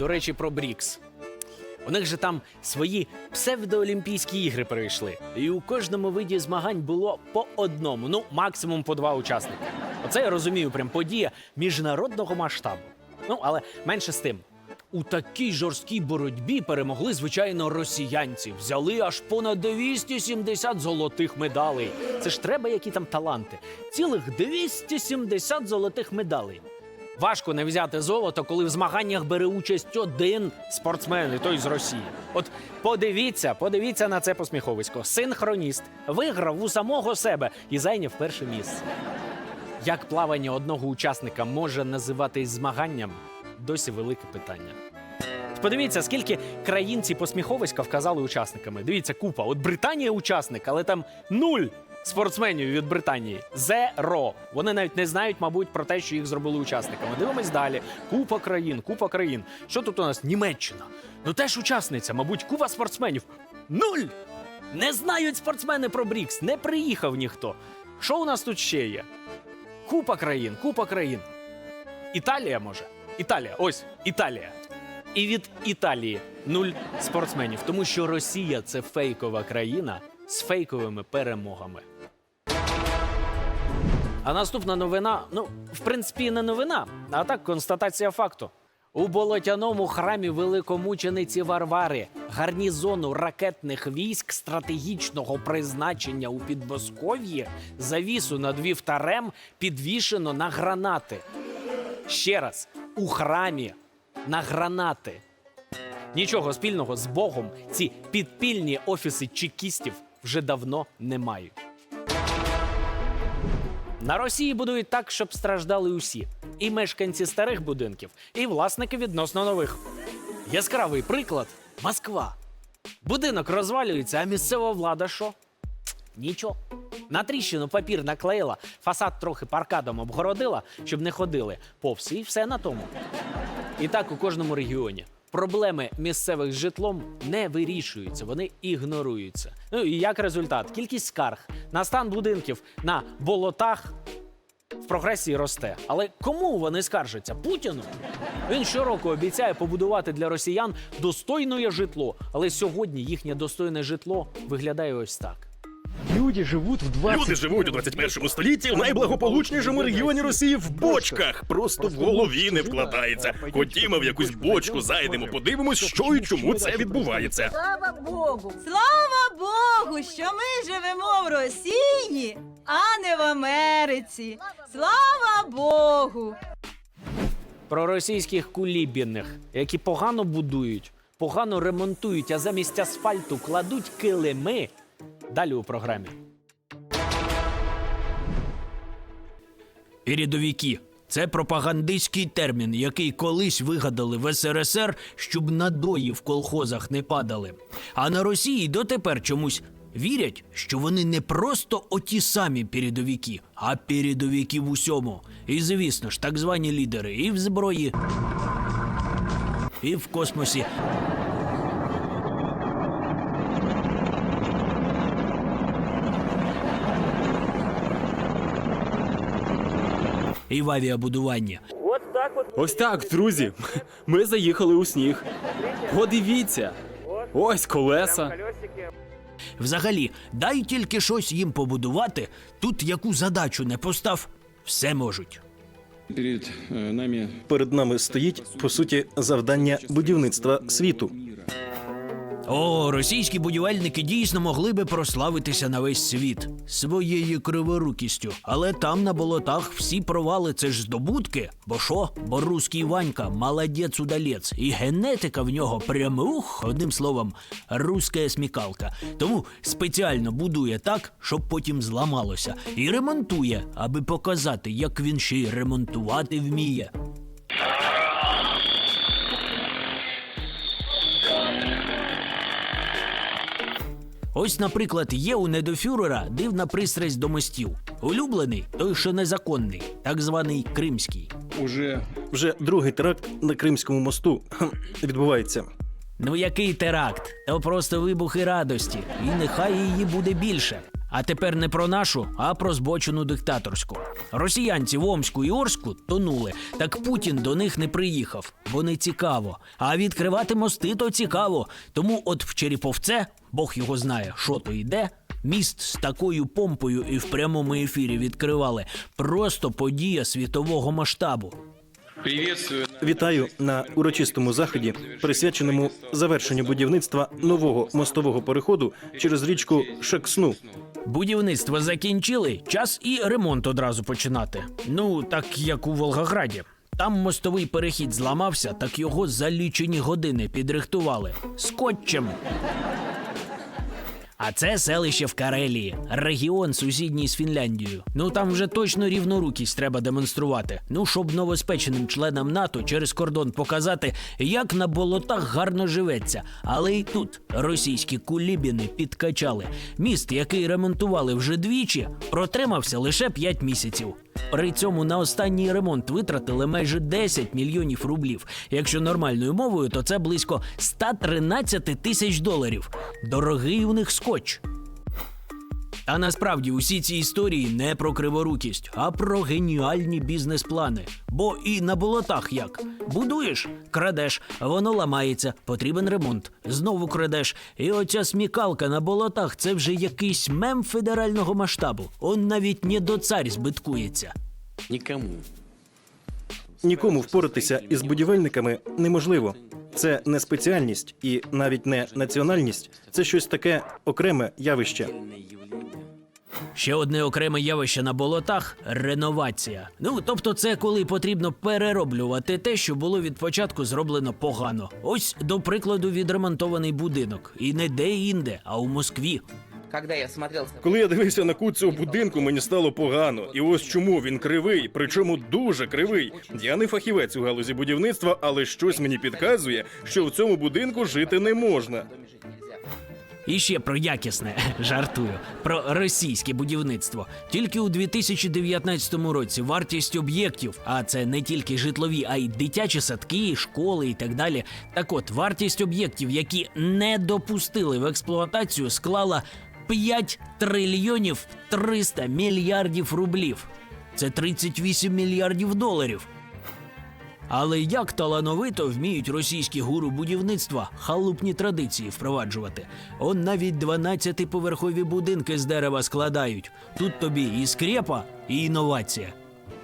До речі, про Брікс. У них же там свої псевдоолімпійські ігри пройшли. І у кожному виді змагань було по одному, ну максимум по два учасники. Оце я розумію, прям подія міжнародного масштабу. Ну, але менше з тим. У такій жорсткій боротьбі перемогли, звичайно, росіянці. Взяли аж понад 270 золотих медалей. Це ж треба, які там таланти. Цілих 270 золотих медалей. Важко не взяти золото, коли в змаганнях бере участь один спортсмен, і той з Росії. От подивіться, подивіться на це посміховисько. Синхроніст виграв у самого себе і зайняв перше місце. Як плавання одного учасника може називатись змаганням? Досі велике питання. Подивіться, скільки країн ці посміховиська вказали учасниками. Дивіться, купа. От Британія учасник, але там нуль спортсменів від Британії. Зеро. Вони навіть не знають, мабуть, про те, що їх зробили учасниками. Дивимось далі. Купа країн, купа країн. Що тут у нас? Німеччина. Ну теж учасниця, мабуть, купа спортсменів. Нуль! Не знають спортсмени про Брікс, не приїхав ніхто. Що у нас тут ще є? Купа країн, купа країн. Італія може. Італія, ось Італія. І від Італії нуль спортсменів, тому що Росія це фейкова країна з фейковими перемогами. А наступна новина, ну, в принципі, не новина, а так констатація факту. У болотяному храмі великомучениці Варвари гарнізону ракетних військ стратегічного призначення у Підбосков'ї завісу над вівтарем підвішено на гранати. Ще раз, у храмі на гранати. Нічого спільного з Богом ці підпільні офіси чекістів вже давно не мають. На Росії будують так, щоб страждали усі: і мешканці старих будинків, і власники відносно нових. Яскравий приклад Москва. Будинок розвалюється, а місцева влада що? Нічого. На тріщину папір наклеїла, фасад трохи паркадом обгородила, щоб не ходили повз, і все на тому. І так у кожному регіоні. Проблеми місцевих з житлом не вирішуються, вони ігноруються. Ну і як результат, кількість скарг на стан будинків на болотах в прогресії росте. Але кому вони скаржаться? Путіну. Він щороку обіцяє побудувати для росіян достойне житло, але сьогодні їхнє достойне житло виглядає ось так. Люди живуть в 20... Люди живуть у 21 столітті в найблагополучнішому регіоні Росії в бочках. Просто в голові не вкладається. Ходімо в якусь бочку, зайдемо, подивимось, що і чому це відбувається. Слава Богу! Слава Богу, що ми живемо в Росії, а не в Америці. Слава Богу! Про російських кулібіних, які погано будують, погано ремонтують, а замість асфальту кладуть килими. Далі у програмі. Передовики це пропагандистський термін, який колись вигадали в СРСР, щоб надої в колхозах не падали. А на Росії дотепер чомусь вірять, що вони не просто оті самі передовики, а передовики в усьому. І звісно ж, так звані лідери і в зброї, і в космосі. І в авіабудуванні. Ось так, друзі. Ми заїхали у сніг. Подивіться. Ось колеса. Взагалі, дай тільки щось їм побудувати, тут яку задачу не постав, все можуть. Перед нами Перед нами стоїть по суті завдання будівництва світу. О, російські будівельники дійсно могли би прославитися на весь світ своєю криворукістю. Але там на болотах всі провали це ж здобутки. Бо що? Бо руський Ванька молодець удалець, і генетика в нього прям ух, одним словом, руська смікалка. Тому спеціально будує так, щоб потім зламалося, і ремонтує, аби показати, як він ще й ремонтувати вміє. Ось, наприклад, є у недофюрера дивна пристрасть до мостів. Улюблений той, що незаконний, так званий кримський. уже Вже другий теракт на Кримському мосту відбувається. Ну який теракт? То просто вибухи радості, і нехай її буде більше. А тепер не про нашу, а про збочену диктаторську. Росіянці в Омську і Орську тонули. Так Путін до них не приїхав, бо не цікаво. А відкривати мости то цікаво. Тому от в Черіповце, Бог його знає, що то йде. Міст з такою помпою і в прямому ефірі відкривали. Просто подія світового масштабу. Вітаю на урочистому заході, присвяченому завершенню будівництва нового мостового переходу через річку Шексну. Будівництво закінчили, час і ремонт одразу починати. Ну, так як у Волгограді. Там мостовий перехід зламався, так його за лічені години підрихтували скотчем. А це селище в Карелії, регіон сусідній з Фінляндією. Ну там вже точно рівнорукість треба демонструвати. Ну, щоб новоспеченим членам НАТО через кордон показати, як на болотах гарно живеться. Але й тут російські кулібіни підкачали. Міст, який ремонтували вже двічі, протримався лише 5 місяців. При цьому на останній ремонт витратили майже 10 мільйонів рублів. Якщо нормальною мовою, то це близько 113 тисяч доларів. Дорогий у них скотч. Та насправді усі ці історії не про криворукість, а про геніальні бізнес-плани. Бо і на болотах як будуєш, крадеш, воно ламається, потрібен ремонт. Знову крадеш. І оця смікалка на болотах це вже якийсь мем федерального масштабу. Он навіть не до царь збиткується. Нікому. Нікому впоратися із будівельниками неможливо. Це не спеціальність і навіть не національність. Це щось таке окреме явище. Ще одне окреме явище на болотах реновація. Ну тобто, це коли потрібно перероблювати те, що було від початку зроблено погано. Ось до прикладу відремонтований будинок, і не де-інде, а у Москві. Когда я смотрелся Коли я дивився на кут цього будинку, мені стало погано. І ось чому він кривий, причому дуже кривий. Я не фахівець у галузі будівництва, але щось мені підказує, що в цьому будинку жити не можна. І ще про якісне жартую про російське будівництво. Тільки у 2019 році вартість об'єктів, а це не тільки житлові, а й дитячі садки, школи і так далі. Так от, вартість об'єктів, які не допустили в експлуатацію, склала 5 трильйонів 300 мільярдів рублів. Це 38 мільярдів доларів. Але як талановито вміють російські гуру будівництва халупні традиції впроваджувати. Он навіть 12-поверхові будинки з дерева складають. Тут тобі і скрепа, і інновація.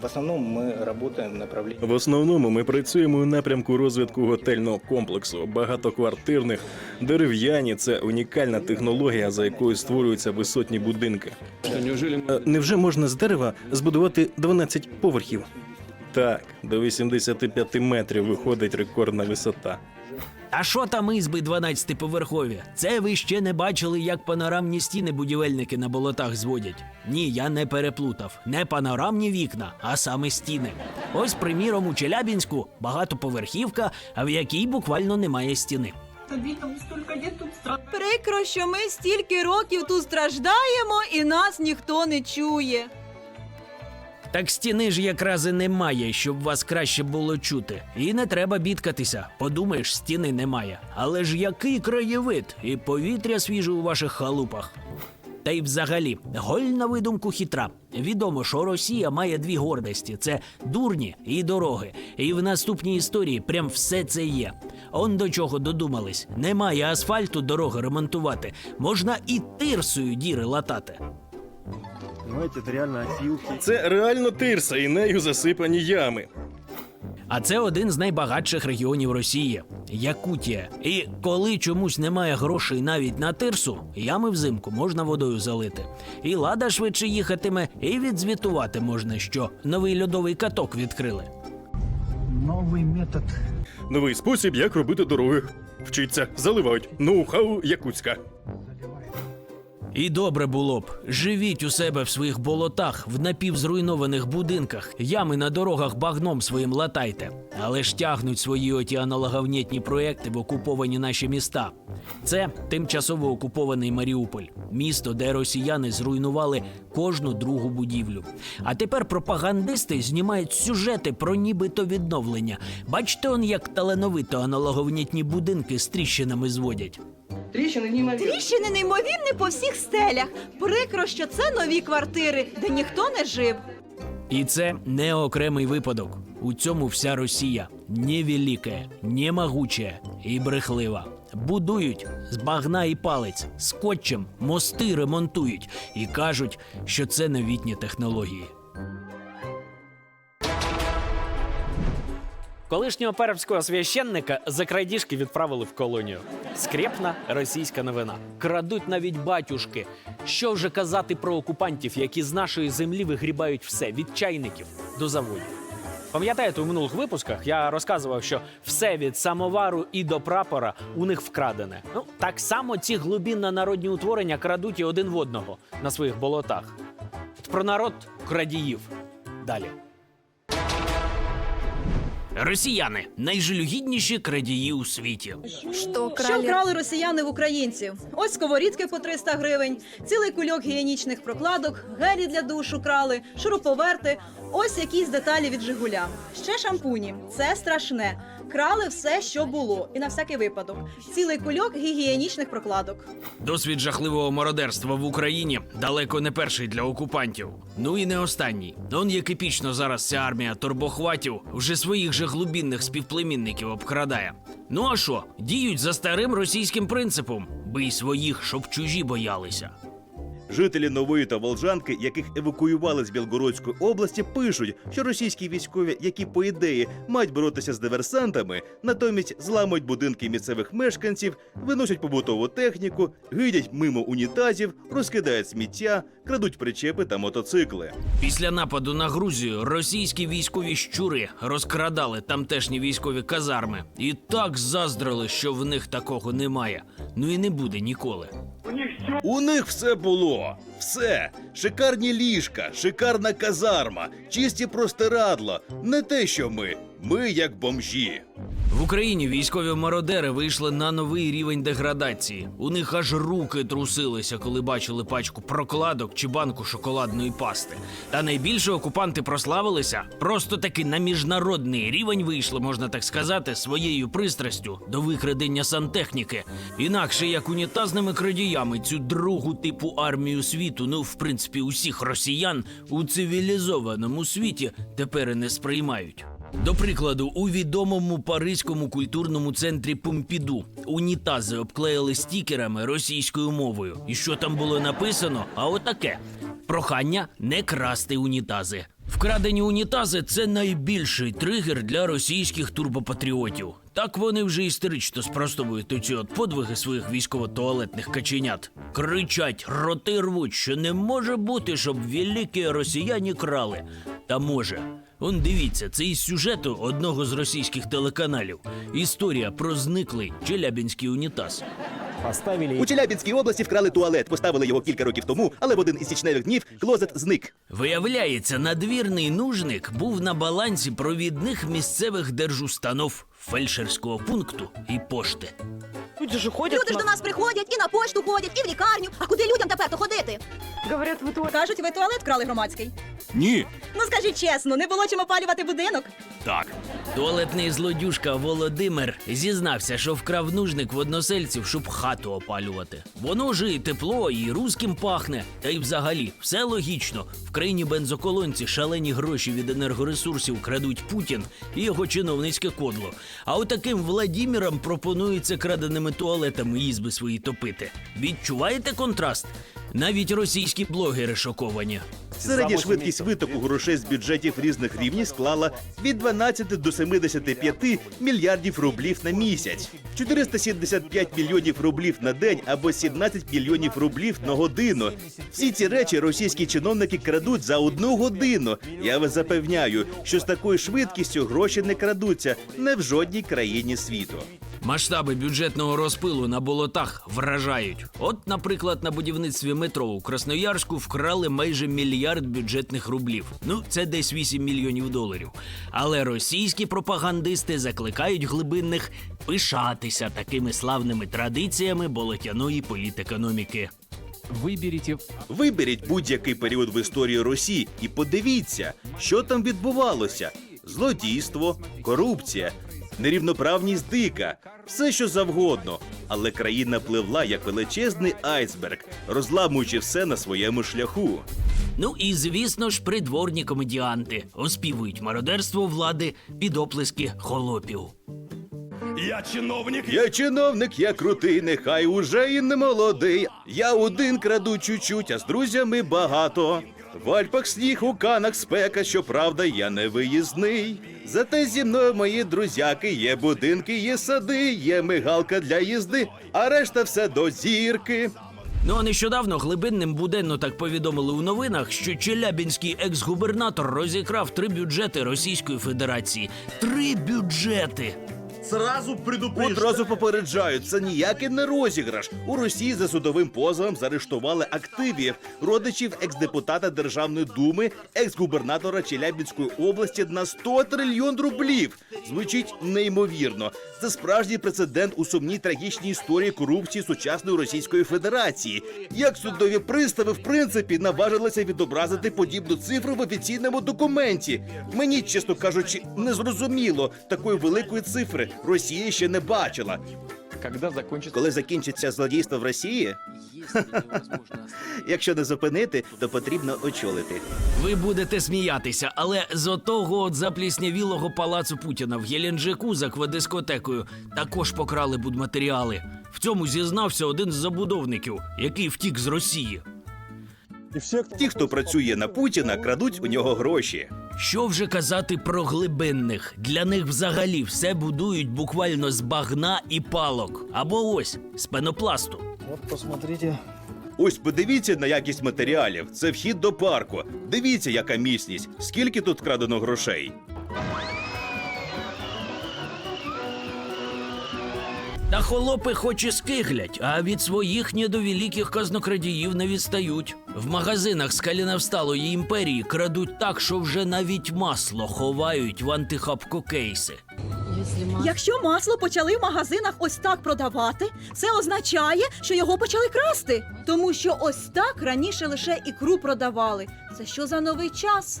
В основном мы работаем в направлении В основному ми працюємо у напрямку розвитку готельного комплексу, багатоквартирних, дерев'яні це унікальна технологія, за якою створюються висотні будинки. Е, Невже можна з дерева збудувати 12 поверхів? Так, до 85 метрів виходить рекордна висота. А що там ізби 12-поверхові? Це ви ще не бачили, як панорамні стіни будівельники на болотах зводять. Ні, я не переплутав. Не панорамні вікна, а саме стіни. Ось, приміром, у Челябінську багатоповерхівка, а в якій буквально немає стіни. Прикро, що ми стільки років тут страждаємо і нас ніхто не чує. Так стіни ж якраз і немає, щоб вас краще було чути. І не треба бідкатися. Подумаєш, стіни немає. Але ж який краєвид і повітря свіже у ваших халупах. Та й взагалі, голь на видумку хитра. Відомо, що Росія має дві гордості: це дурні і дороги. І в наступній історії прям все це є. Он до чого додумались: немає асфальту дороги ремонтувати, можна і тирсою діри латати. Понимаете, це реально опілки. Це реально тирса, і нею засипані ями. А це один з найбагатших регіонів Росії Якутія. І коли чомусь немає грошей навіть на тирсу, ями взимку можна водою залити. І лада швидше їхатиме, і відзвітувати можна, що новий льодовий каток відкрили. Новий спосіб, як робити дороги. Вчиться, заливають. Ноу-хау Якутська. І добре було б. Живіть у себе в своїх болотах, в напівзруйнованих будинках, ями на дорогах багном своїм латайте. Але ж тягнуть свої оті аналоговнітні проекти в окуповані наші міста. Це тимчасово окупований Маріуполь, місто, де росіяни зруйнували кожну другу будівлю. А тепер пропагандисти знімають сюжети про нібито відновлення. Бачите, он як талановито аналоговнітні будинки з тріщинами зводять. Трещины неимоверные. Тріщини неймовірні по всіх стелях. Прикро, що це нові квартири, де ніхто не жив. І це не окремий випадок. У цьому вся Росія невелика, немогуча і брехлива. Будують з багна і палець, скотчем мости ремонтують і кажуть, що це новітні технології. Колишнього пермського священника за крадіжки відправили в колонію. Скрепна російська новина. Крадуть навіть батюшки. Що вже казати про окупантів, які з нашої землі вигрібають все від чайників до заводів. Пам'ятаєте, у минулих випусках я розказував, що все від самовару і до прапора у них вкрадене. Ну так само ці глибинно народні утворення крадуть і один в одного на своїх болотах. От Про народ крадіїв. Далі. Росіяни найжалюгідніші крадії у світі. Що крали росіяни в українців? Ось сковорідки по 300 гривень, цілий кульок гігієнічних прокладок, гелі для душу крали, шуруповерти. Ось якісь деталі від Жигуля. Ще шампуні. Це страшне. Крали все, що було, і на всякий випадок. Цілий кульок гігієнічних прокладок. Досвід жахливого мародерства в Україні далеко не перший для окупантів. Ну і не останній. Он як епічно зараз ця армія турбохватів вже своїх же глубінних співплемінників обкрадає. Ну а що, діють за старим російським принципом: бий своїх, щоб чужі боялися. Жителі нової та Волжанки, яких евакуювали з Білгородської області, пишуть, що російські військові, які по ідеї мають боротися з диверсантами, натомість зламують будинки місцевих мешканців, виносять побутову техніку, гидять мимо унітазів, розкидають сміття, крадуть причепи та мотоцикли. Після нападу на Грузію російські військові щури розкрадали тамтешні військові казарми і так заздрили, що в них такого немає. Ну і не буде ніколи. У них все було. Все. Шикарні ліжка, шикарна казарма, чисті простирадла. Не те, що ми. Ми як бомжі. В Україні військові мародери вийшли на новий рівень деградації. У них аж руки трусилися, коли бачили пачку прокладок чи банку шоколадної пасти. Та найбільше окупанти прославилися просто таки на міжнародний рівень вийшли, можна так сказати, своєю пристрастю до викрадення сантехніки. Інакше як унітазними крадіями цю другу типу армію світу, ну в принципі усіх росіян у цивілізованому світі тепер і не сприймають. До прикладу, у відомому паризькому культурному центрі Помпіду унітази обклеїли стікерами російською мовою. І що там було написано? А отаке: прохання не красти унітази. Вкрадені унітази це найбільший тригер для російських турбопатріотів. Так вони вже історично спростовують оці от подвиги своїх військово-туалетних каченят. Кричать, роти рвуть, що не може бути, щоб великі росіяни крали. Та може. Он дивіться, це із сюжету одного з російських телеканалів. Історія про зниклий челябінський унітаз. У Челябінській області вкрали туалет, поставили його кілька років тому, але в один із січневих днів клозет зник. Виявляється, надвірний нужник був на балансі провідних місцевих держустанов фельдшерського пункту і пошти. Люди же ходят. Люди ж до нас приходять і на пошту ходять, і в лікарню. А куди людям тепер то ходити? Говорят, вы туалет. Кажуть, ви туалет крали громадський. Ні. Ну скажіть чесно, не було чим опалювати будинок. Так. Туалетний злодюжка Володимир зізнався, що вкрав нужник в односельців, щоб хату опалювати. Воно ж і тепло, і русським пахне. Та й взагалі все логічно. В країні бензоколонці шалені гроші від енергоресурсів крадуть Путін і його чиновницьке кодло. А отаким Владімірам пропонується краденими туалетами ізби свої топити. Відчуваєте контраст? Навіть російські блогери шоковані. Середня швидкість витоку грошей з бюджетів різних рівнів склала від 12 до 75 мільярдів рублів на місяць, 475 мільйонів рублів на день або 17 мільйонів рублів на годину. Всі ці речі російські чиновники крадуть за одну годину. Я вас запевняю, що з такою швидкістю гроші не крадуться не в жодній країні світу. Масштаби бюджетного розпилу на болотах вражають. От, наприклад, на будівництві метро у Красноярську вкрали майже мільярд бюджетних рублів. Ну, це десь 8 мільйонів доларів. Але російські пропагандисти закликають глибинних пишатися такими славними традиціями болотяної політекономіки. Виберіть Виберіть будь-який період в історії Росії і подивіться, що там відбувалося: злодійство, корупція, нерівноправність дика, все що завгодно. але країна пливла як величезний айсберг, розламуючи все на своєму шляху. Ну і звісно ж, придворні комедіанти оспівують мародерство влади під оплески холопів. Я чиновник, я чиновник, я крутий, нехай уже і не молодий. Я один краду чуть-чуть, а з друзями багато. В Альпах сніг, у канах спека, щоправда, я не виїзний. Зате зі мною мої друзяки, є будинки, є сади, є мигалка для їзди, а решта все до зірки. Ну а нещодавно глибинним буденно так повідомили у новинах, що челябінський екс-губернатор розікрав три бюджети Російської Федерації. Три бюджети! Одразу попереджають, це ніякий не розіграш. У Росії за судовим позовом заарештували активів родичів екс-депутата Державної думи, екс-губернатора Челябінської області на 100 трильйон рублів. Звучить неймовірно. Це справжній прецедент у сумній трагічній історії корупції сучасної Російської Федерації. Як судові пристави, в принципі, наважилися відобразити подібну цифру в офіційному документі. Мені, чесно кажучи, не зрозуміло такої великої цифри. Росія ще не бачила. Когда закончится... Коли закінчиться злодійство в Росії, якщо не зупинити, то потрібно очолити. Ви будете сміятися, але з отого от запліснявілого палацу Путіна в Геленджику за квадискотекою також покрали будматеріали. В цьому зізнався один з забудовників, який втік з Росії. Ті, хто працює на Путіна, крадуть у нього гроші. Що вже казати про глибинних? Для них взагалі все будують буквально з багна і палок. Або ось з пенопласту. От посмотрите. Ось подивіться на якість матеріалів. Це вхід до парку. Дивіться, яка міцність. Скільки тут крадено грошей. Та холопи хоч і скиглять, а від своїх недовеликих казнокрадіїв не відстають. В магазинах скаліновсталої імперії крадуть так, що вже навіть масло ховають в антихапкокейси. Якщо масло почали в магазинах ось так продавати, це означає, що його почали красти. Тому що ось так раніше лише ікру продавали. Це що за новий час?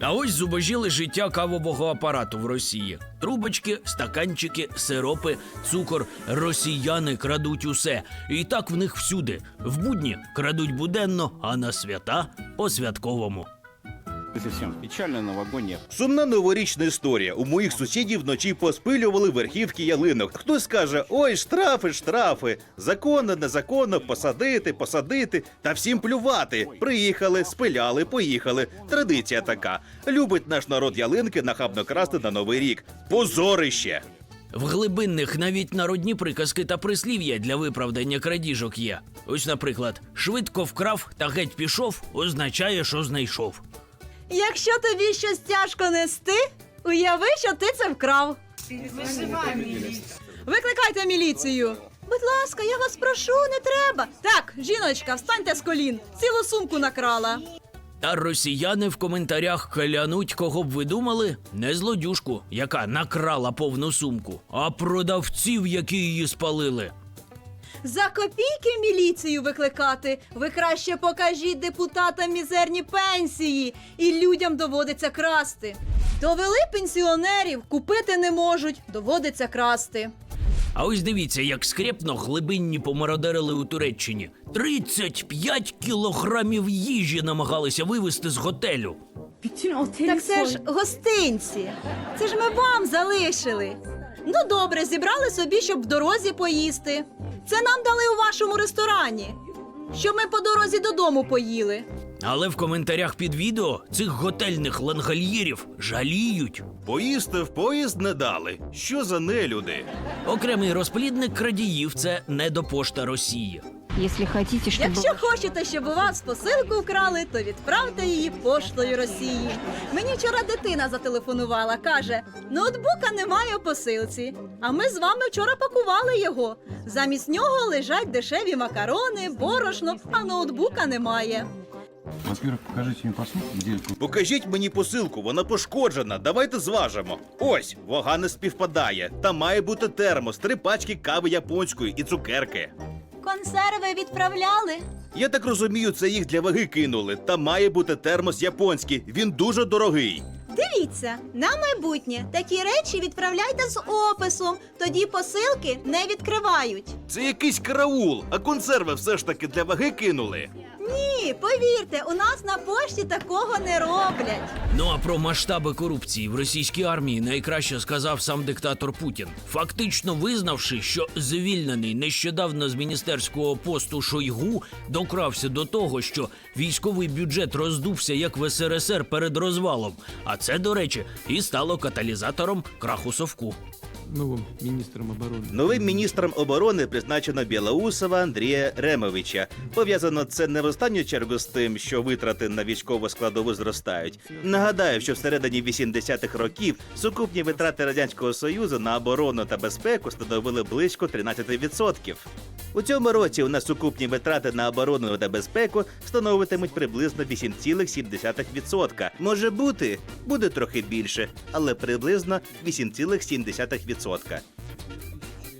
А ось зубожіли життя кавового апарату в Росії. Трубочки, стаканчики, сиропи, цукор. Росіяни крадуть усе. І так в них всюди. В будні крадуть буденно, а на свята по святковому. Совсем печально новогодняя. Сумна новорічна історія. У моїх сусідів вночі поспилювали верхівки ялинок. Хтось каже: ой, штрафи, штрафи. Законно, незаконно, посадити, посадити. Та всім плювати. Приїхали, спиляли, поїхали. Традиція така. Любить наш народ ялинки нахабно красти на новий рік. Позорище! В глибинних навіть народні приказки та прислів'я для виправдання крадіжок є. Ось, наприклад, швидко вкрав та геть пішов, означає, що знайшов. Якщо тобі щось тяжко нести, уяви, що ти це вкрав. Викликайте міліцію. Будь ласка, я вас прошу, не треба. Так, жіночка, встаньте з колін. Цілу сумку накрала. Та росіяни в коментарях калянуть, кого б ви думали, не злодюжку, яка накрала повну сумку, а продавців, які її спалили. За копійки міліцію викликати. Ви краще покажіть депутатам мізерні пенсії, і людям доводиться красти. Довели пенсіонерів, купити не можуть, доводиться красти. А ось дивіться, як скрепно глибинні помародерили у Туреччині. 35 кілограмів їжі намагалися вивезти з готелю. Так це ж гостинці. Це ж ми вам залишили. Ну добре, зібрали собі, щоб в дорозі поїсти. Це нам дали у вашому ресторані, що ми по дорозі додому поїли. Але в коментарях під відео цих готельних лангольєрів жаліють. Поїсти в поїзд не дали. Що за нелюди? Окремий розплідник крадіїв це недопошта Росії. Если хотите, чтобы... Якщо хочете, щоб у вас посилку вкрали, то відправте її поштою Росії. Мені вчора дитина зателефонувала, каже: ноутбука немає в посилці. А ми з вами вчора пакували його. Замість нього лежать дешеві макарони, борошно, а ноутбука немає. Во-первых, покажите мне посылку, где Покажіть мені посилку, вона пошкоджена. Давайте зважимо. Ось, вага не співпадає. Там має бути термос, три пачки кави японської і цукерки. Консерви відправляли. Я так розумію, це їх для ваги кинули. Там має бути термос японський. Він дуже дорогий. Дивіться, на майбутнє такі речі відправляйте з описом, тоді посилки не відкривають. Це якийсь караул, а консерви все ж таки для ваги кинули. Повірте, у нас на пошті такого не роблять. Ну а про масштаби корупції в російській армії найкраще сказав сам диктатор Путін, фактично визнавши, що звільнений нещодавно з міністерського посту Шойгу докрався до того, що військовий бюджет роздувся як в СРСР перед розвалом. А це, до речі, і стало каталізатором краху совку. Новим міністром оборони. Новим міністром оборони призначено Білоусова Андрія Ремовича. Пов'язано це не в останню чергу з тим, що витрати на військову складову зростають. Нагадаю, що всередині 80-х років сукупні витрати радянського союзу на оборону та безпеку становили близько 13%. У цьому році у нас сукупні витрати на оборону та безпеку становитимуть приблизно 8,7%. Може бути, буде трохи більше, але приблизно 8,7%.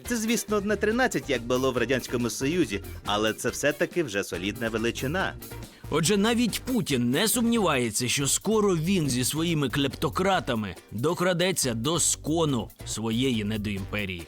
Це, звісно, не 13, як було в радянському союзі, але це все-таки вже солідна величина. Отже, навіть Путін не сумнівається, що скоро він зі своїми клептократами докрадеться до скону своєї недоімперії.